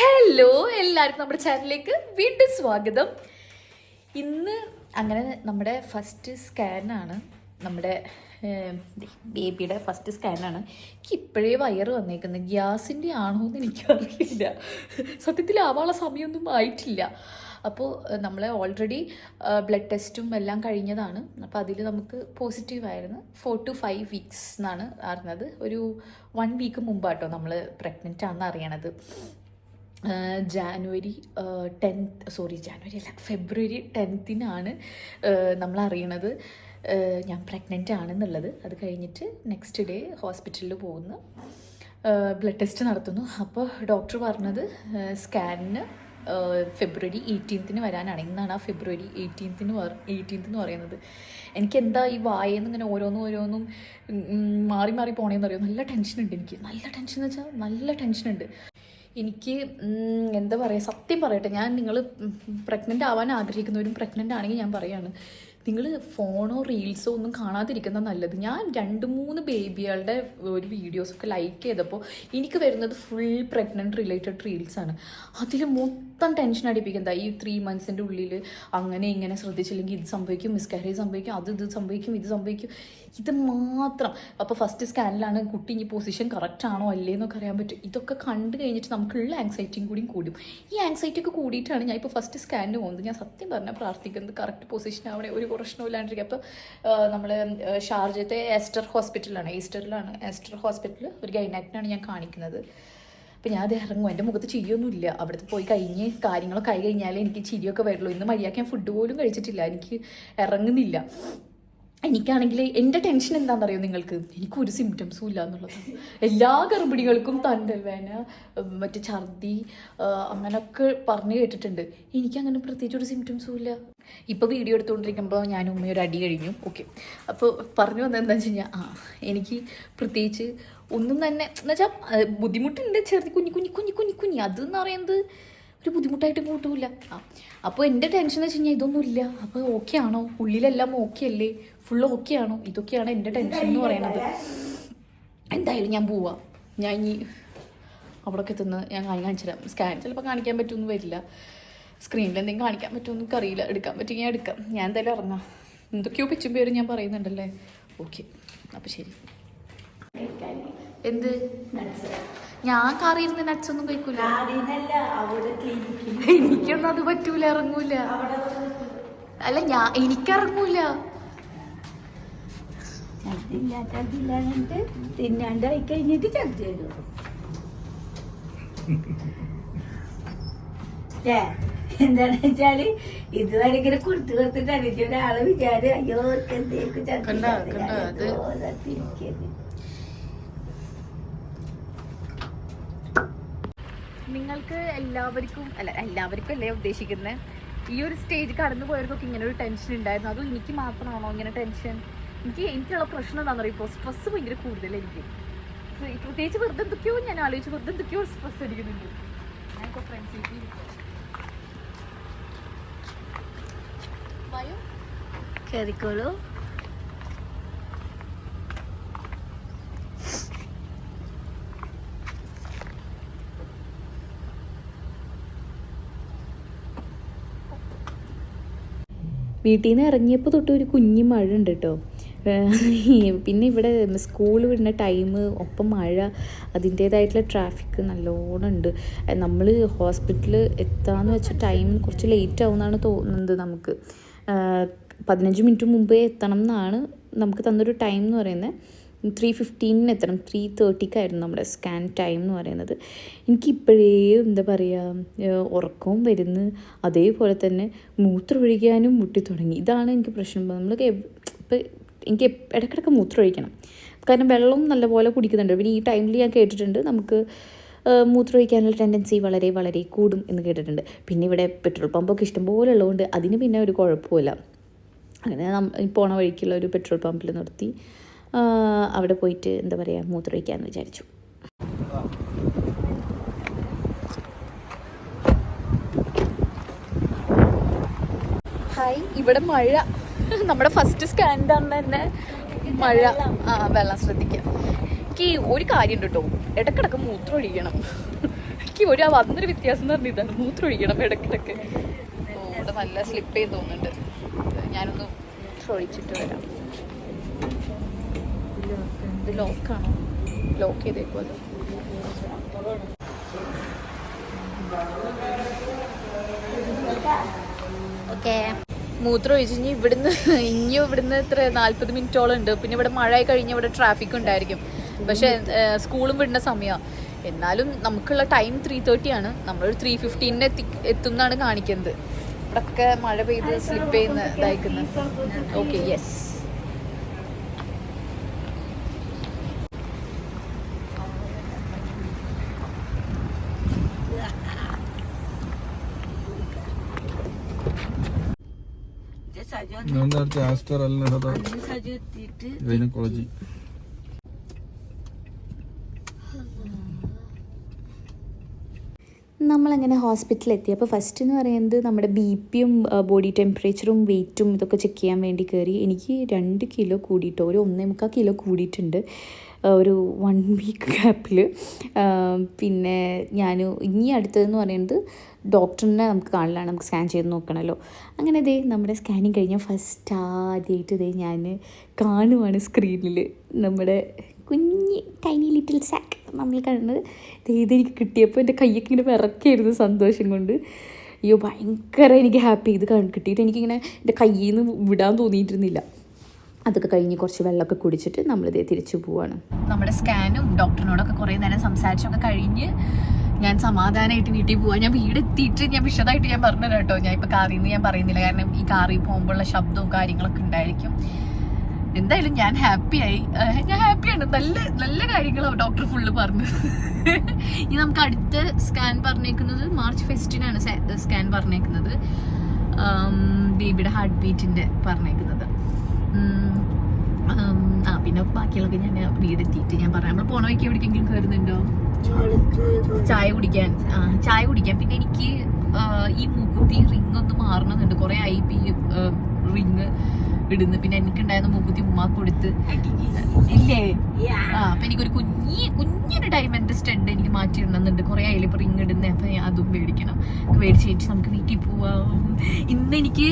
Hello എല്ലാവർക്കും നമ്മുടെ ചാനലിലേക്ക് വീണ്ടും സ്വാഗതം. ഇന്ന് അങ്ങനെ നമ്മുടെ ഫസ്റ്റ് സ്കാനാണ് നമ്മുടെ ബേബിയുടെ ഫസ്റ്റ് സ്കാനാണ് എനിക്ക് ഇപ്പോഴേ വയറ് വന്നേക്കുന്നത്. ഗ്യാസിന്റെ ആണോ എന്ന് എനിക്കറിയില്ല. സത്യത്തിൽ ആവാനുള്ള സമയമൊന്നും ആയിട്ടില്ല. അപ്പോൾ നമ്മൾ ഓൾറെഡി ബ്ലഡ് ടെസ്റ്റും എല്ലാം കഴിഞ്ഞതാണ്. അപ്പോൾ അതിൽ നമുക്ക് പോസിറ്റീവ് ആയിരുന്നു. ഫോർ ടു ഫൈവ് വീക്സ് എന്നാണ് അറിഞ്ഞത്. ഒരു വൺ വീക്ക് മുമ്പാട്ടോ നമ്മൾ പ്രഗ്നന്റ് ആണെന്ന് അറിയണത്. ജാനുവരി ടെൻത്ത് സോറി ജാനുവരി അല്ല ഫെബ്രുവരി ടെൻത്തിനാണ് നമ്മൾ അറിയണത് ഞാൻ പ്രഗ്നന്റ് ആണെന്നുള്ളത്. അത് കഴിഞ്ഞിട്ട് നെക്സ്റ്റ് ഡേ ഹോസ്പിറ്റലിൽ പോകുന്നു. ബ്ലഡ് ടെസ്റ്റ് നടത്തുന്നു. അപ്പോൾ ഡോക്ടർ പറഞ്ഞത് സ്കാനിന് ഫെബ്രുവരി എയ്റ്റീൻത്തിന് വരാനാണ്. ഇന്നാണ് ആ ഫെബ്രുവരി എയ്റ്റീൻത്തിന് എയ്റ്റീൻത്ത് എന്ന് പറയുന്നത്. എനിക്ക് എന്താ ഈ വായെന്ന് ഇങ്ങനെ ഓരോന്നും ഓരോന്നും മാറി മാറി പോണേന്ന് അറിയാം നല്ല ടെൻഷനുണ്ട് എനിക്ക്. നല്ല ടെൻഷൻ എന്ന് വെച്ചാൽ നല്ല ടെൻഷനുണ്ട് എനിക്ക് എന്താ പറയുക സത്യം പറയട്ടെ ഞാൻ നിങ്ങൾ പ്രഗ്നന്റ് ആവാൻ ആഗ്രഹിക്കുന്നവരും പ്രഗ്നന്റ് ആണെങ്കിൽ ഞാൻ പറയാണ് നിങ്ങൾ ഫോണോ റീൽസോ ഒന്നും കാണാതിരിക്കുന്ന നല്ലത്. ഞാൻ രണ്ട് മൂന്ന് ബേബികളുടെ ഒരു വീഡിയോസൊക്കെ ലൈക്ക് ചെയ്തപ്പോൾ എനിക്ക് വരുന്നത് ഫുൾ പ്രഗ്നന്റ് റിലേറ്റഡ് റീൽസാണ് അതിൽ മൊത്തം ടെൻഷൻ അടിപ്പിക്കുന്നത് ഈ ത്രീ മന്ത്സിന്റെ ഉള്ളിൽ അങ്ങനെ ഇങ്ങനെ ശ്രദ്ധിച്ചില്ലെങ്കിൽ ഇത് സംഭവിക്കും മിസ്കാരേജ് സംഭവിക്കും അത് ഇത് സംഭവിക്കും ഇത് സംഭവിക്കും. ഇത് മാത്രം. അപ്പോൾ ഫസ്റ്റ് സ്കാനിലാണ് കുട്ടി ഈ പൊസിഷൻ കറക്റ്റ് ആണോ അല്ലേ എന്നൊക്കെ അറിയാൻ പറ്റും. ഇതൊക്കെ കണ്ടു കഴിഞ്ഞിട്ട് നമുക്കുള്ള ആങ്സൈറ്റിയും കൂടിയും കൂടും. ഈ ആങ്സൈറ്റി ഒക്കെ കൂടിയിട്ടാണ് ഞാൻ ഇപ്പോൾ ഫസ്റ്റ് സ്കാനിന് പോകുന്നത്. ഞാൻ സത്യം പറഞ്ഞാൽ പ്രാർത്ഥിക്കുന്നത് കറക്റ്റ് പൊസിഷൻ ആവണേ ഒരു പ്രശ്നവും ഇല്ലാണ്ടിരിക്കുക. അപ്പോൾ നമ്മൾ ഷാർജത്തെ എസ്റ്റർ ഹോസ്പിറ്റലാണ് ഈസ്റ്ററിലാണ് എസ്റ്റർ ഹോസ്പിറ്റൽ ഒരു ഗൈനാക്റ്റിനാണ് ഞാൻ കാണിക്കുന്നത്. അപ്പോൾ ഞാൻ അത് ഇറങ്ങും. എന്റെ മുഖത്ത് ചിരിയൊന്നുമില്ല. അവിടുത്തെ പോയി കഴിഞ്ഞ് കാര്യങ്ങളൊക്കെ ആയി കഴിഞ്ഞാലേ എനിക്ക് ചിരിയൊക്കെ വരുള്ളൂ. ഇന്ന് മര്യാദയ്ക്ക് ഞാൻ ഫുഡ് പോലും കഴിച്ചിട്ടില്ല. എനിക്ക് ഇറങ്ങുന്നില്ല. എനിക്കാണെങ്കിൽ എന്റെ ടെൻഷൻ എന്താണെന്ന് അറിയോ നിങ്ങൾക്ക്? എനിക്ക് ഒരു സിംറ്റംസും ഇല്ല എന്നുള്ളതാണ് എല്ലാ ഗർഭിണികൾക്കും തണ്ടൽ വേന ഉം, മറ്റേ ഛർദി അങ്ങനെയൊക്കെ പറഞ്ഞു കേട്ടിട്ടുണ്ട്. എനിക്കങ്ങനെ പ്രത്യേകിച്ച് ഒരു സിംറ്റംസും ഇല്ല. ഇപ്പോൾ വീഡിയോ എടുത്തുകൊണ്ടിരിക്കുമ്പോൾ ഞാൻ ഉമ്മയൊരു അടി കഴിഞ്ഞു. ഓക്കെ അപ്പോൾ പറഞ്ഞു വന്നത് എന്താണെന്ന് വെച്ച് കഴിഞ്ഞാൽ ആ എനിക്ക് പ്രത്യേകിച്ച് ഒന്നും തന്നെ എന്നുവെച്ചാൽ ബുദ്ധിമുട്ടുണ്ട്. ചെറുതി കുഞ്ഞി കുഞ്ഞി കുഞ്ഞി കുഞ്ഞി കുഞ്ഞി. അതെന്ന് പറയുന്നത് ഒരു ബുദ്ധിമുട്ടായിട്ട് കൂട്ടൂല. ആ അപ്പോൾ എന്റെ ടെൻഷൻ എന്ന് വെച്ച് കഴിഞ്ഞാൽ ഇതൊന്നും ഇല്ല. അപ്പോൾ ഓക്കെ ആണോ? ഉള്ളിലെല്ലാം ഓക്കെ അല്ലേ? ഫുൾ ഓക്കെ ആണോ? ഇതൊക്കെയാണ് എന്റെ ടെൻഷൻ എന്ന് പറയുന്നത് എന്തായാലും ഞാൻ പോവാം. ഞാൻ ഇനി അവിടെയൊക്കെ എത്തുന്ന ഞാൻ കാണി കാണിച്ചു സ്കാൻ ചിലപ്പോൾ കാണിക്കാൻ പറ്റുമെന്ന് വരില്ല. സ്ക്രീനിൽ എന്തെങ്കിലും കാണിക്കാൻ പറ്റുമെന്ന് അറിയില്ല എടുക്കാൻ പറ്റുമെങ്കിൽ ഞാൻ എടുക്കാം. ഞാൻ എന്തായാലും ഇറങ്ങാം. എന്തൊക്കെയോ പിച്ചും പേരും ഞാൻ പറയുന്നുണ്ടല്ലേ? ഓക്കെ അപ്പോൾ ശരി. എന്ത്? ഞാൻ കറിയിരുന്ന് നട്ട്സ് ഒന്നും കഴിക്കൂല. എനിക്കൊന്നും അത് പറ്റൂല ഇറങ്ങൂല. അല്ല ഞാൻ എനിക്കിറങ്ങൂല തിന്നാണ്ടായി കഴിഞ്ഞിട്ട് ഏ വെച്ചാൽ ഇതുവരെ ഇങ്ങനെ കൊടുത്തു കൊടുത്തിട്ട് എനിക്ക് ഒരാൾ വിചാരം അയ്യോ കണ്ടോ, അത്? ചത്തിരിക്കരുത് നിങ്ങൾക്ക് എല്ലാവർക്കും അല്ല എല്ലാവർക്കും അല്ലേ ഉദ്ദേശിക്കുന്നത് ഈ ഒരു സ്റ്റേജ് കടന്നു പോയവർക്കൊക്കെ ഇങ്ങനെ ഒരു ടെൻഷൻ ഉണ്ടായിരുന്നു അതും എനിക്ക് മാത്രമാണോ ഇങ്ങനെ ടെൻഷൻ എനിക്ക് എനിക്കുള്ള പ്രശ്നം എന്താണെന്ന് പറയുമ്പോൾ സ്ട്രെസ് ഭയങ്കര കൂടുതൽ എനിക്ക്. പ്രത്യേകിച്ച് വെറുതെ എന്തൊക്കെയോ ഞാൻ ആലോചിച്ച് വെറുതെ എന്തൊക്കെയോ സ്ട്രെസ് അടിക്കുന്നുണ്ട്. ഞാനിപ്പോൾ ഫ്രണ്ട്സിലേക്ക് വായോ വീട്ടിൽ നിന്ന് ഇറങ്ങിയപ്പോൾ തൊട്ട് ഒരു കുഞ്ഞു മഴ ഉണ്ട് കേട്ടോ പിന്നെ ഇവിടെ സ്കൂൾ വിടുന്ന ടൈം ഒപ്പം മഴ അതിന്റേതായിട്ടുള്ള ട്രാഫിക് നല്ലോണം ഉണ്ട്. നമ്മൾ ഹോസ്പിറ്റലിൽ എത്താന്ന് വെച്ച ടൈം കുറച്ച് ലേറ്റ് ആവുമെന്നാണ് തോന്നുന്നത് നമുക്ക്. പതിനഞ്ച് മിനിറ്റ് മുമ്പേ എത്തണം എന്നാണ് നമുക്ക് തന്നൊരു ടൈം എന്ന് പറയുന്നത്. ത്രീ ഫിഫ്റ്റീനിന് എത്തണം. ത്രീ തേർട്ടിക്കായിരുന്നു നമ്മുടെ സ്കാൻ ടൈം എന്ന് പറയുന്നത്. എനിക്കിപ്പോഴേ എന്താ പറയുക ഉറക്കവും വരുന്നു അതേപോലെ തന്നെ മൂത്രമൊഴിക്കാനും മുട്ടി തുടങ്ങി ഇതാണ് എനിക്ക് പ്രശ്നം. നമ്മൾ ഇപ്പം എനിക്ക് ഇടയ്ക്കിടയ്ക്ക് മൂത്രമൊഴിക്കണം. കാരണം വെള്ളം നല്ലപോലെ കുടിക്കുന്നുണ്ട്. പിന്നെ ഈ ടൈമിൽ ഞാൻ കേട്ടിട്ടുണ്ട് നമുക്ക് മൂത്ര മൂത്രമൊഴിക്കാനുള്ള ടെൻഡൻസി വളരെ വളരെ കൂടും എന്ന് കേട്ടിട്ടുണ്ട്. പിന്നെ ഇവിടെ പെട്രോൾ പമ്പൊക്കെ ഇഷ്ടംപോലെ ഉള്ളതുകൊണ്ട് അതിന് പിന്നെ ഒരു കുഴപ്പമില്ല അങ്ങനെ പോണ വഴിക്കുള്ള ഒരു പെട്രോൾ പമ്പിൽ നിർത്തി. അവിടെ പോയിട്ട് എന്താ പറയുക മൂത്രമൊഴിക്കാമെന്ന് വിചാരിച്ചു. ഹായ് ഇവിടെ മഴ. നമ്മുടെ ഫസ്റ്റ് അന്ന് തന്നെ മഴ. ആ വെള്ളം ശ്രദ്ധിക്കാം. എനിക്ക് ഒരു കാര്യം ഉണ്ട് കേട്ടോ ഇടക്കിടക്ക് മൂത്രം ഒഴിക്കണം. എനിക്ക് ഒരു വന്നൊരു വ്യത്യാസം എന്ന് പറഞ്ഞ ഇതാണ്. മൂത്രം ഒഴിക്കണം ഇടക്കിടക്ക് ഇവിടെ നല്ല സ്ലിപ്പ് ചെയ്ത് തോന്നുന്നുണ്ട്. ഞാനൊന്ന് മൂത്രം ഒഴിച്ചിട്ട് വരാം. ലോക്കാണോ. ലോക്ക് ചെയ്തേക്കും അത് ഓക്കെ. മൂത്രം ഒഴിച്ച് ഇനി ഇവിടുന്ന് ഇനിയും ഇവിടുന്ന് ഇത്ര നാല്പത് മിനിറ്റോളം ഉണ്ട്. പിന്നെ ഇവിടെ മഴ കഴിഞ്ഞ് ഇവിടെ ട്രാഫിക് ഉണ്ടായിരിക്കും. പക്ഷെ സ്കൂളും വിടുന്ന സമയമാണ് എന്നാലും നമുക്കുള്ള ടൈം ത്രീ തേർട്ടി ആണ്. നമ്മളൊരു ത്രീ ഫിഫ്റ്റീനിന് എത്തി എത്തുന്നാണ് കാണിക്കുന്നത്. ഇവിടൊക്കെ മഴ പെയ്ത് സ്ലിപ്പ് ചെയ്യുന്ന ഇതായിക്കുന്നത് ഓക്കെ യെസ് എന്താ ആസ്റ്റർ അല്ല ഗൈനക്കോളജി നമ്മളങ്ങനെ ഹോസ്പിറ്റലിൽ എത്തി അപ്പോൾ ഫസ്റ്റ് എന്ന് പറയുന്നത് നമ്മുടെ ബി പിയും ബോഡി ടെമ്പറേച്ചറും വെയിറ്റും ഇതൊക്കെ ചെക്ക് ചെയ്യാൻ വേണ്ടി കയറി. എനിക്ക് രണ്ട് കിലോ കൂടിയിട്ടോ ഒരു ഒന്നേ മുക്കാൽ കിലോ കൂടിയിട്ടുണ്ട്. ഒരു വൺ വീക്ക് ഗ്യാപ്പിൽ പിന്നെ ഞാൻ ഇനി അടുത്തതെന്ന് പറയുന്നത് ഡോക്ടറിനെ നമുക്ക് കാണലാണ് നമുക്ക് സ്കാൻ ചെയ്ത് നോക്കണമല്ലോ അങ്ങനെ ഇതേ നമ്മുടെ സ്കാനിങ് കഴിഞ്ഞാൽ ഫസ്റ്റ് ആദ്യമായിട്ട് ഇതേ ഞാൻ കാണുവാണ് സ്ക്രീനിൽ നമ്മുടെ കുഞ്ഞി ടൈനി ലിറ്റിൽ സാക്ക് നമ്മൾ കണ്ടത് ഇത് എനിക്ക് കിട്ടിയപ്പോൾ എന്റെ കയ്യൊക്കെ ഇങ്ങനെ വിറക്കായിരുന്നു സന്തോഷം കൊണ്ട്. അയ്യോ ഭയങ്കര എനിക്ക് ഹാപ്പി ഇത് കണ്ട് കിട്ടിയിട്ട് എനിക്കിങ്ങനെ എന്റെ കയ്യിൽ നിന്ന് വിടാൻ തോന്നിയിട്ടിരുന്നില്ല. അതൊക്കെ കഴിഞ്ഞ് കുറച്ച് വെള്ളമൊക്കെ കുടിച്ചിട്ട് നമ്മളിതേ തിരിച്ചു പോവാണ്. നമ്മുടെ സ്കാനും ഡോക്ടറിനോടൊക്കെ കുറേ നേരം സംസാരിച്ചൊക്കെ കഴിഞ്ഞ് ഞാൻ സമാധാനമായിട്ട് വീട്ടിൽ പോവാ. ഞാൻ വീട് എത്തിയിട്ട് ഞാൻ വിശദമായിട്ട് ഞാൻ പറഞ്ഞു കേട്ടോ. ഞാൻ ഇപ്പോൾ കാറിൽ നിന്ന് ഞാൻ പറയുന്നില്ല. കാരണം ഈ കാറിൽ പോകുമ്പോഴുള്ള ശബ്ദവും കാര്യങ്ങളൊക്കെ ഉണ്ടായിരിക്കും. എന്തായാലും ഞാൻ ഹാപ്പിയായി. ഞാൻ ഹാപ്പിയാണ്. നല്ല നല്ല കാര്യങ്ങളാണ് ഡോക്ടർ ഫുള്ള് പറഞ്ഞു ഇനി നമുക്ക് അടുത്ത സ്കാൻ പറഞ്ഞേക്കുന്നത് മാർച്ച് ഫെസ്റ്റിനാണ് സ്കാൻ പറഞ്ഞേക്കുന്നത്. ബേബിയുടെ ഹാർട്ട് ബീറ്റിന്റെ പറഞ്ഞേക്കുന്നത്. ആ പിന്നെ ബാക്കിയുള്ളൊക്കെ ഞാൻ വീടെത്തിയിട്ട് ഞാൻ പറയാം. നമ്മൾ പോണ വയ്ക്ക് എവിടേക്കെങ്കിലും കയറുന്നുണ്ടോ ചായ കുടിക്കാൻ. ചായ കുടിക്കാൻ. പിന്നെ എനിക്ക് ഈ മൂക്കുത്തി റിങ് ഒന്ന് മാറണമെന്നുണ്ട് കുറെ ആയി പി റിങ് ഇടുന്നു. പിന്നെ എനിക്കുണ്ടായിരുന്ന മൂക്കുത്തി ഉമ്മാക്ക് കൊടുത്ത്. ഇല്ലേ? ആ അപ്പൊ എനിക്കൊരു കുഞ്ഞി കുഞ്ഞൊരു ഡയമണ്ട് സ്റ്റഡ് എനിക്ക് മാറ്റി ഇടണമെന്നുണ്ട് കുറെ ആയില്ല ഇപ്പൊ റിങ് ഇടുന്നത് അപ്പൊ അതും മേടിക്കണം. മേടിച്ച് കഴിഞ്ഞിട്ട് നമുക്ക് വീട്ടിൽ പോവാം. ഇന്ന് എനിക്ക്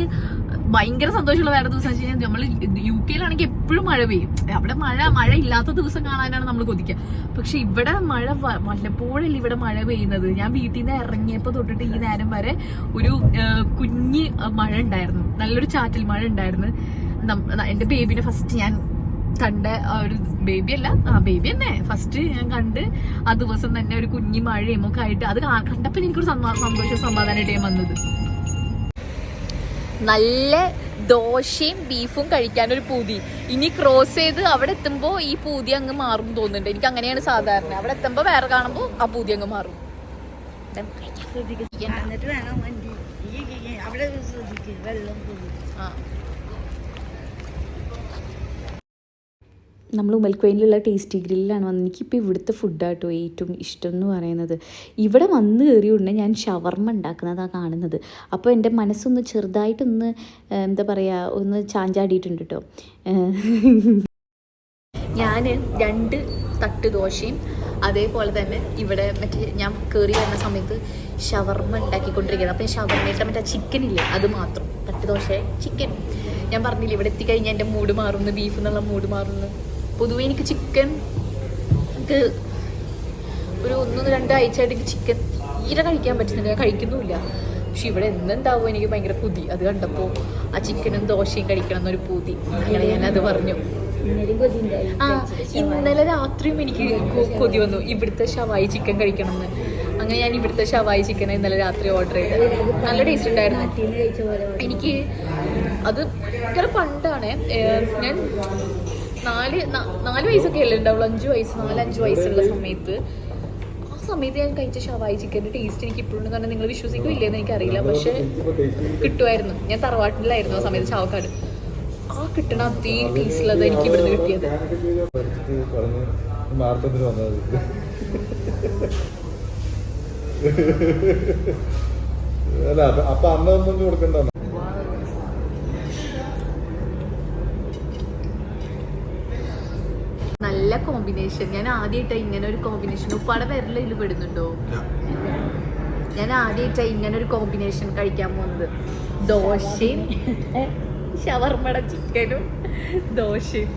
ഭയങ്കര സന്തോഷമുള്ള വേറെ ദിവസം വെച്ച് കഴിഞ്ഞാൽ നമ്മൾ യു കെയിലാണെങ്കിൽ എപ്പോഴും മഴ പെയ്യും. അവിടെ മഴ മഴ ഇല്ലാത്ത ദിവസം കാണാനാണ് നമ്മൾ കൊതിക്കുക പക്ഷെ ഇവിടെ മഴ വല്ലപ്പോഴല്ല ഇവിടെ മഴ പെയ്യുന്നത്? ഞാൻ വീട്ടിൽ നിന്ന് ഇറങ്ങിയപ്പോൾ തൊട്ടിട്ട് ഈ നേരം വരെ ഒരു കുഞ്ഞ് മഴ ഉണ്ടായിരുന്നു. നല്ലൊരു ചാറ്റൽ മഴ ഉണ്ടായിരുന്നു. എന്റെ ബേബിനെ ഫസ്റ്റ് ഞാൻ കണ്ട ഒരു ബേബി അല്ല ആ ബേബി തന്നെ ഫസ്റ്റ് ഞാൻ കണ്ട് ആ ദിവസം തന്നെ ഒരു കുഞ്ഞി മഴയും ഒക്കെ ആയിട്ട് അത് കണ്ടപ്പോ കണ്ടപ്പോൾ എനിക്കൊരു സന്തോ- സന്തോഷം സമാധാനമായിട്ട് ഞാൻ വന്നത്. നല്ല ദോശയും ബീഫും കഴിക്കാനൊരു പൂതി. ഇനി ക്രോസ് ചെയ്ത് അവിടെ എത്തുമ്പോ ഈ പൂതി അങ്ങ് മാറും തോന്നുന്നുണ്ട്. എനിക്ക് അങ്ങനെയാണ് സാധാരണ. അവിടെ എത്തുമ്പോൾ വേറെ കാണുമ്പോൾ ആ പൂതി അങ്ങ് മാറും. എന്നിട്ട് വേണം അവിടെ വെള്ളം ആ. നമ്മൾ ഉമ്മൽക്കോയിലുള്ള ടേസ്റ്റി ഗ്രില്ലാണ് വന്നത്. എനിക്കിപ്പോൾ ഇവിടുത്തെ ഫുഡാട്ടോ ഏറ്റവും ഇഷ്ടം എന്ന് പറയുന്നത്. ഇവിടെ വന്ന് കയറി ഉടനെ ഞാൻ ഷവർമ്മ ഉണ്ടാക്കുന്നതാണ് കാണുന്നത്. അപ്പോൾ എന്റെ മനസ്സൊന്ന് ചെറുതായിട്ടൊന്ന് എന്താ പറയുക ഒന്ന് ചാഞ്ചാടിയിട്ടുണ്ട് കേട്ടോ ഞാൻ രണ്ട് തട്ട് ദോശയും അതേപോലെ തന്നെ ഇവിടെ മറ്റേ ഞാൻ കയറി വരുന്ന സമയത്ത് ഷവർമ്മ ഉണ്ടാക്കിക്കൊണ്ടിരിക്കുന്നത് അപ്പം ഷവർമ്മയുടെ മറ്റേ ചിക്കൻ ഇല്ലേ അത് മാത്രം. തട്ട് ദോശ ചിക്കൻ ഞാൻ പറഞ്ഞില്ലേ ഇവിടെ എത്തിക്കഴിഞ്ഞാൽ എന്റെ മൂഡ് മാറുന്നു ബീഫ് എന്നുള്ള മൂഡ് മാറുന്നു പൊതുവെ എനിക്ക് ചിക്കൻ എനിക്ക് ഒരു ഒന്നൊന്ന് രണ്ടാഴ്ച ആയിട്ട് എനിക്ക് ചിക്കൻ തീരെ കഴിക്കാൻ പറ്റുന്നില്ല. ഞാൻ കഴിക്കുന്നുമില്ല. പക്ഷെ ഇവിടെ എന്തുണ്ടാവും എനിക്ക് ഭയങ്കര പുതി. അത് കണ്ടപ്പോൾ ആ ചിക്കനും ദോശയും കഴിക്കണം എന്നൊരു പൂതി. അങ്ങനെ ഞാനത് പറഞ്ഞു. ആ ഇന്നലെ രാത്രിയും എനിക്ക് കൊതി വന്നു. ഇവിടുത്തെ ഷവായി ചിക്കൻ കഴിക്കണം എന്ന് അങ്ങനെ ഞാൻ ഇവിടുത്തെ ഷവായി ചിക്കൻ ഇന്നലെ രാത്രി ഓർഡർ ചെയ്തത് നല്ല ടേസ്റ്റ് ഉണ്ടായിരുന്നു. എനിക്ക് അത് ഭയങ്കര പണ്ടാണ് ഞാൻ നാല് നാല് വയസ്സൊക്കെ അല്ലേ ഉണ്ടാവുള്ളൂ. അഞ്ച് വയസ്സ് നാലഞ്ച് വയസ്സുള്ള സമയത്ത്. ആ സമയത്ത് ഞാൻ കഴിച്ച ഷവായി ചിക്കന്റെ ടേസ്റ്റ് എനിക്ക് ഇപ്പോഴും കാരണം നിങ്ങൾ വിശ്വസിക്കില്ലെന്ന് എനിക്കറിയില്ല. പക്ഷെ കിട്ടുമായിരുന്നു. ഞാൻ തറവാട്ടിലായിരുന്നു ആ സമയത്ത് ചാവക്കാട്. ആ കിട്ടണ അതേ ടേസ്റ്റിലത് എനിക്ക് ഇവിടുന്ന് കിട്ടിയത്. അല്ല അപ്പൊ അന്നൊന്നും കൊടുക്കണ്ട നല്ല കോമ്പിനേഷൻ ഞാൻ ആദ്യമായിട്ടാണ് ഇങ്ങനെ ഒരു കോമ്പിനേഷൻ ഉപ്പാടെ വിരലിൽ പെടുന്നുണ്ടോ? ഞാൻ ആദ്യമായിട്ടാണ് ഇങ്ങനെ ഒരു കോമ്പിനേഷൻ കഴിക്കാൻ പോകുന്നത്. ദോശയും ഷവർമ്മയുടെ ചിക്കനും ദോശയും.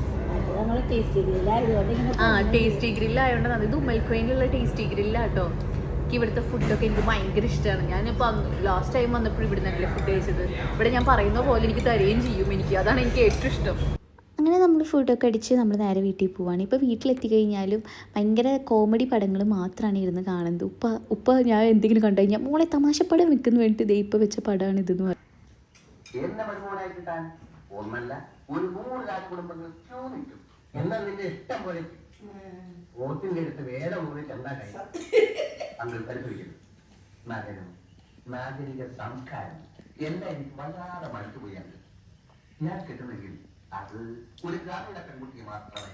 ആ ടേസ്റ്റി ഗ്രില്ലായതുകൊണ്ട് ഇത് ഉമ്മൽക്കോയിലുള്ള ടേസ്റ്റി ഗ്രില്ലാട്ടോ എനിക്ക് ഇവിടുത്തെ ഫുഡൊക്കെ എനിക്ക് ഭയങ്കര ഇഷ്ടമാണ് ഞാനിപ്പോൾ ലാസ്റ്റ് ടൈം വന്നപ്പോൾ ഇവിടെ നിന്നല്ലേ ഫുഡ് കഴിച്ചത്. ഇവിടെ ഞാൻ പറയുന്ന പോലെ എനിക്ക് തരുകയും ചെയ്യും എനിക്ക്. അതാണ് എനിക്ക് ഏറ്റവും ഇഷ്ടം. നമ്മൾ ഫുഡൊക്കെ അടിച്ച് നമ്മൾ നേരെ വീട്ടിൽ പോവാണ്. ഇപ്പോൾ വീട്ടിലെത്തി കഴിഞ്ഞാലും ഭയങ്കര കോമഡി പടങ്ങൾ മാത്രമാണ് ഇരുന്ന് കാണുന്നത്. ഉപ്പ ഉപ്പ ഞാൻ എന്തെങ്കിലും കണ്ടു കഴിഞ്ഞാൽ മോളെ പടം വെക്കുന്ന വേണ്ടി ദേ ഇപ്പോൾ വെച്ച പടമാണ് ഇതെന്ന് പറയും. ഒരു നിൽക്കും. നിന്റെ ഇഷ്ടം പോലെ ഓത്തിന്റെ അടുത്ത് വേറെ എല്ലാം എനിക്ക് വല്ലാതെ മടുത്തുപോയാണ് ഞാൻ കിട്ടുന്നെങ്കിൽ അത് ഒരു ഗ്രാമീണ പെൺകുട്ടിക്ക് മാത്രമേ.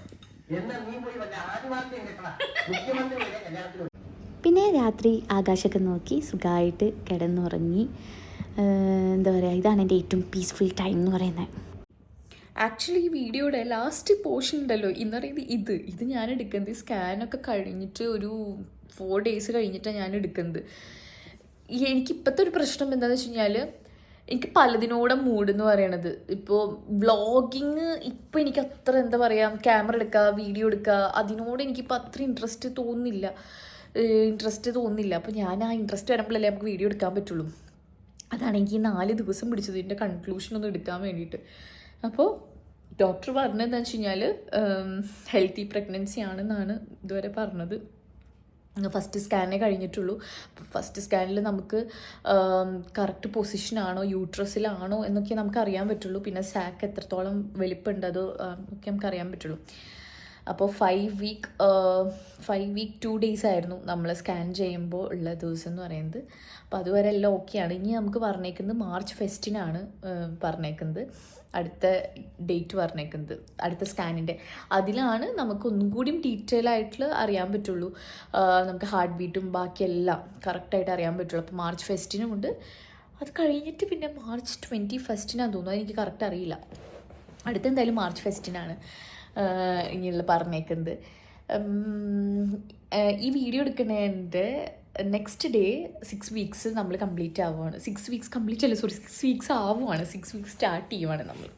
എന്നാൽ നീ പോയി വല്ല ആദിവാസിയും കിട്ടണം. മുഖ്യമന്ത്രി വരെ കല്യാണത്തിന് പിന്നെ രാത്രി ആകാശമൊക്കെ നോക്കി സുഖമായിട്ട് കിടന്നുറങ്ങി. എന്താ പറയുക ഇതാണ് എന്റെ ഏറ്റവും പീസ്ഫുൾ ടൈം എന്ന് പറയുന്നത്. ആക്ച്വലി ഈ വീഡിയോയുടെ ലാസ്റ്റ് പോർഷൻ ഉണ്ടല്ലോ എന്ന് പറയുന്നത് ഇത്. ഇത് ഞാൻ എടുക്കുന്നത് സ്കാനൊക്കെ കഴിഞ്ഞിട്ട് ഒരു ഫോർ ഡേയ്സ് കഴിഞ്ഞിട്ടാണ് ഞാൻ എടുക്കുന്നത്. എനിക്കിപ്പോഴത്തെ എനിക്ക് ഇപ്പോഴത്തെ ഒരു പ്രശ്നം എന്താണെന്ന് വെച്ച് കഴിഞ്ഞാൽ എനിക്ക് പലതിനോടെ മൂഡ് എന്ന് പറയണത്. ഇപ്പോൾ വ്ളോഗിങ് ഇപ്പോൾ എനിക്ക് അത്ര എന്താ പറയുക ക്യാമറ എടുക്കുക വീഡിയോ എടുക്കുക അതിനോട് എനിക്കിപ്പോൾ അത്ര ഇൻട്രസ്റ്റ് തോന്നുന്നില്ല. ഇൻട്രസ്റ്റ് തോന്നുന്നില്ല. അപ്പോൾ ഞാൻ ആ ഇൻട്രസ്റ്റ് വരുമ്പോഴല്ലേ നമുക്ക് വീഡിയോ എടുക്കാൻ പറ്റുള്ളൂ. അതാണെങ്കിൽ നാല് ദിവസം പിടിച്ചത് ഇതിന്റെ കൺക്ലൂഷൻ ഒന്ന് എടുക്കാൻ വേണ്ടിയിട്ട്. അപ്പോൾ ഡോക്ടർ പറഞ്ഞതെന്ന് വെച്ച് കഴിഞ്ഞാൽ ഹെൽത്തി പ്രഗ്നൻസി ആണെന്നാണ് ഇതുവരെ പറഞ്ഞത്. ഫസ്റ്റ് സ്കാനേ കഴിഞ്ഞിട്ടുള്ളൂ. ഫസ്റ്റ് സ്കാനിൽ നമുക്ക് കറക്റ്റ് പൊസിഷനാണോ യൂട്രസിലാണോ എന്നൊക്കെ നമുക്ക് അറിയാൻ പറ്റുള്ളൂ. പിന്നെ സാക്ക് എത്രത്തോളം വലിപ്പമുണ്ട് അത് ഒക്കെ നമുക്ക് അറിയാൻ പറ്റുള്ളൂ. അപ്പോൾ five week five week two days ആയിരുന്നു നമ്മൾ സ്കാൻ ചെയ്യുമ്പോൾ ഉള്ള ദിവസം എന്ന് പറയുന്നത്. അപ്പോൾ അതുവരെ എല്ലാം ഓക്കെയാണ് ഇനി നമുക്ക് പറഞ്ഞേക്കുന്നത് മാർച്ച് ഫെസ്റ്റിനാണ് പറഞ്ഞേക്കുന്നത്. അടുത്ത ഡേറ്റ് പറഞ്ഞേക്കുന്നത് അടുത്ത സ്കാനിന്റെ അതിലാണ് നമുക്ക് ഒന്നും കൂടിയും ഡീറ്റെയിൽ ആയിട്ട് അറിയാൻ പറ്റുള്ളൂ. നമുക്ക് ഹാർട്ട് ബീറ്റും ബാക്കിയെല്ലാം കറക്റ്റായിട്ട് അറിയാൻ പറ്റുള്ളൂ. അപ്പോൾ മാർച്ച് ഫസ്റ്റിനും ഉണ്ട്. അത് കഴിഞ്ഞിട്ട് പിന്നെ മാർച്ച് ട്വന്റി ഫസ്റ്റിനാണ് തോന്നുന്നു. അതെനിക്ക് കറക്റ്റ് അറിയില്ല. അടുത്ത എന്തായാലും മാർച്ച് ഫസ്റ്റിനാണ് ഇനിയുള്ള പറഞ്ഞേക്കുന്നത്. ഈ വീഡിയോ എടുക്കുന്നതിന്റെ നെക്സ്റ്റ് ഡേ സിക്സ് വീക്സ് നമ്മൾ കംപ്ലീറ്റ് ആവുകയാണ് സിക്സ് വീക്സ് കംപ്ലീറ്റ് അല്ല സോറി സിക്സ് വീക്സ് ആവുകയാണ് സിക്സ് വീക്സ് സ്റ്റാർട്ട് ചെയ്യുവാണ് നമ്മൾ.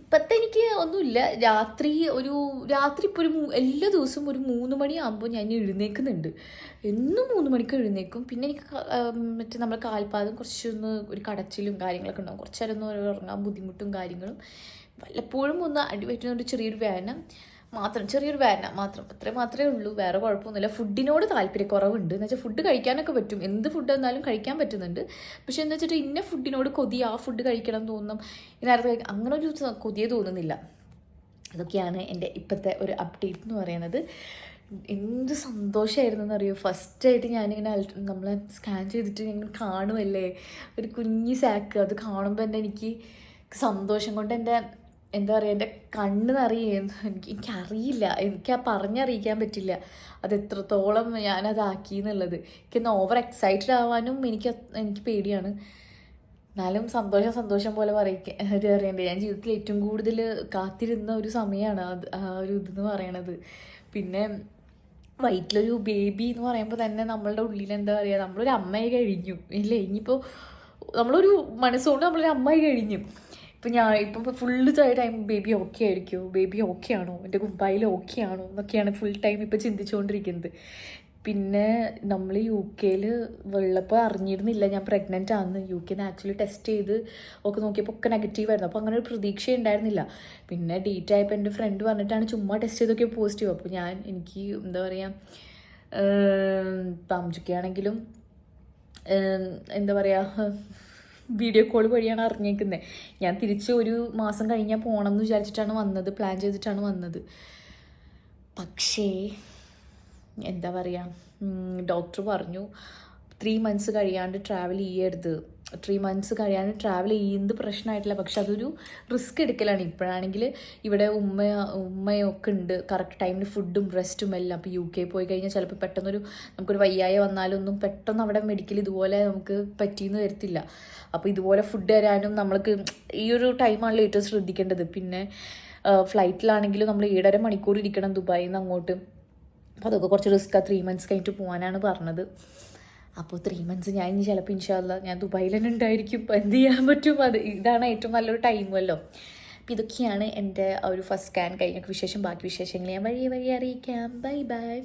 ഇപ്പോഴത്തെ എനിക്ക് ഒന്നുമില്ല. രാത്രി ഒരു രാത്രി ഇപ്പോൾ ഒരു എല്ലാ ദിവസവും ഒരു മൂന്ന് മണിയാകുമ്പോൾ ഞാൻ എഴുന്നേൽക്കുന്നുണ്ട് എന്നും മൂന്ന് മണിക്ക് എഴുന്നേക്കും. പിന്നെ എനിക്ക് മറ്റേ നമ്മുടെ കാൽപാദം കുറച്ചൊന്ന് ഒരു കടച്ചിലും കാര്യങ്ങളൊക്കെ ഉണ്ടാകും കുറച്ചേരം ഒന്ന് ഉറങ്ങാൻ ബുദ്ധിമുട്ടും കാര്യങ്ങളും വല്ലപ്പോഴും ഒന്ന് അടിപറ്റുന്ന ഒരു ചെറിയൊരു വേദന. മാത്രം ചെറിയൊരു വേദന മാത്രം. അത്രേ മാത്രമേ ഉള്ളൂ. വേറെ കുഴപ്പമൊന്നുമില്ല. ഫുഡിനോട് താല്പര്യക്കുറവുണ്ട്. എന്ന് വെച്ചാൽ ഫുഡ് കഴിക്കാനൊക്കെ പറ്റും. എന്ത് ഫുഡ് എന്നാലും കഴിക്കാൻ പറ്റുന്നുണ്ട്. പക്ഷെ എന്താ വെച്ചിട്ട് ഇന്ന ഫുഡിനോട് കൊതി ആ ഫുഡ് കഴിക്കണം എന്ന് തോന്നും. നേരത്തെ അങ്ങനെ ഒരു കൊതിയെ തോന്നുന്നില്ല. അതൊക്കെയാണ് എന്റെ ഇപ്പോഴത്തെ ഒരു അപ്ഡേറ്റ് എന്ന് പറയുന്നത്. എന്ത് സന്തോഷമായിരുന്നു എന്നറിയോ ഫസ്റ്റായിട്ട് ഞാനിങ്ങനെ നമ്മളെ സ്കാൻ ചെയ്തിട്ട് ഇങ്ങനെ കാണുമല്ലേ ഒരു കുഞ്ഞി സാക്ക് അത് കാണുമ്പോൾ എന്റെ എനിക്ക് സന്തോഷം കൊണ്ട് എന്റെ എന്താ പറയുക എന്റെ കണ്ണ് നിറയും എനിക്ക് എനിക്കറിയില്ല. എനിക്ക് ആ പറഞ്ഞറിയിക്കാൻ പറ്റില്ല. അത് എത്രത്തോളം ഞാനതാക്കി എന്നുള്ളത്. എനിക്കൊന്ന് ഓവർ എക്സൈറ്റഡ് ആവാനും എനിക്ക് എനിക്ക് പേടിയാണ്. എന്നാലും സന്തോഷം സന്തോഷം പോലെ പറയുക അറിയണ്ടേ ഞാൻ ജീവിതത്തിൽ ഏറ്റവും കൂടുതൽ കാത്തിരുന്ന ഒരു സമയമാണ് അത് ആ ഒരു ഇതെന്ന് പറയണത്. പിന്നെ വയറ്റിലൊരു ബേബി എന്ന് പറയുമ്പോൾ തന്നെ നമ്മളുടെ ഉള്ളിൽ എന്താ പറയുക നമ്മളൊരു അമ്മയെ കഴിഞ്ഞു. ഇല്ലേ? ഇനിയിപ്പോൾ നമ്മളൊരു മനസ്സുകൊണ്ട് നമ്മളൊരു അമ്മയെ കഴിഞ്ഞു. ഇപ്പം ഞാൻ ഇപ്പം ഫുള്ള് ടൈം ബേബി ഓക്കെ ആയിരിക്കുമോ ബേബി ഓക്കെ ആണോ? എന്റെ കുമ്പായിൽ ഓക്കെ ആണോ? എന്നൊക്കെയാണ് ഫുൾ ടൈം ഇപ്പോൾ ചിന്തിച്ചുകൊണ്ടിരിക്കുന്നത് പിന്നെ നമ്മൾ യു കെയിൽ വെള്ളപ്പോൾ അറിഞ്ഞിരുന്നില്ല. ഞാൻ പ്രഗ്നന്റ് ആണെന്ന് യു കെന്ന് ആക്ച്വലി ടെസ്റ്റ് ചെയ്ത് ഒക്കെ നോക്കിയപ്പോൾ ഒക്കെ നെഗറ്റീവ് ആയിരുന്നു. അപ്പോൾ അങ്ങനെ ഒരു പ്രതീക്ഷ ഉണ്ടായിരുന്നില്ല പിന്നെ ഡേറ്റ് ആയപ്പോൾ എന്റെ ഫ്രണ്ട് പറഞ്ഞിട്ടാണ് ചുമ്മാ ടെസ്റ്റ് ചെയ്തൊക്കെ പോസിറ്റീവ് അപ്പോൾ ഞാൻ എനിക്ക് എന്താ പറയുക താമസിക്കുകയാണെങ്കിലും എന്താ പറയുക വീഡിയോ കോൾ വഴിയാണ് അറിഞ്ഞേക്കുന്നത് ഞാൻ തിരിച്ച് ഒരു മാസം കഴിഞ്ഞാൽ പോകണം എന്ന് വിചാരിച്ചിട്ടാണ് വന്നത് പ്ലാൻ ചെയ്തിട്ടാണ് വന്നത്. പക്ഷേ എന്താ പറയുക ഡോക്ടർ പറഞ്ഞു ത്രീ മന്ത്സ് കഴിയാണ്ട് ട്രാവൽ ചെയ്യരുത്. ത്രീ മന്ത്സ് കഴിയാണ്ട് ട്രാവൽ ചെയ്യുന്നത് പ്രശ്നമായിട്ടില്ല പക്ഷെ അതൊരു റിസ്ക് എടുക്കലാണ്. ഇപ്പോഴാണെങ്കിൽ ഇവിടെ ഉമ്മ ഉമ്മയൊക്കെ ഉണ്ട്. കറക്റ്റ് ടൈമിന് ഫുഡും റെസ്റ്റും എല്ലാം. അപ്പോൾ യു കെ പോയി കഴിഞ്ഞാൽ ചിലപ്പോൾ പെട്ടെന്നൊരു നമുക്കൊരു വയ്യായ ഒന്നും പെട്ടെന്ന് അവിടെ മെഡിക്കൽ ഇതുപോലെ നമുക്ക് പറ്റിയെന്ന് വരത്തില്ല. അപ്പോൾ ഇതുപോലെ ഫുഡ് തരാനും നമ്മൾക്ക് ഈ ഒരു ടൈമാണല്ലോ ഏറ്റവും ശ്രദ്ധിക്കേണ്ടത്. പിന്നെ ഫ്ലൈറ്റിലാണെങ്കിലും നമ്മൾ ഏഴര മണിക്കൂർ ഇരിക്കണം ദുബായിൽ നിന്ന് അങ്ങോട്ട്. അപ്പോൾ അതൊക്കെ കുറച്ച് റിസ്ക്കാണ് ത്രീ മന്ത്സ് കഴിഞ്ഞിട്ട് പോകാനാണ് പറഞ്ഞത്. അപ്പോൾ ത്രീ മന്ത്സ് ഞാൻ ഇനി ചിലപ്പോൾ ഇൻഷാല്ല ഞാൻ ദുബായിൽ തന്നെ ഉണ്ടായിരിക്കും എന്ത് ചെയ്യാൻ പറ്റും? അത് ഇതാണ് ഏറ്റവും നല്ലൊരു ടൈമല്ലോ അപ്പോൾ ഇതൊക്കെയാണ് എന്റെ ഒരു ഫസ്റ്റ് സ്കാൻ കഴിഞ്ഞ വിശേഷം ബാക്കി വിശേഷങ്ങൾ ഞാൻ വഴിയെ വഴിയെ അറിയിക്കാം. Bye bye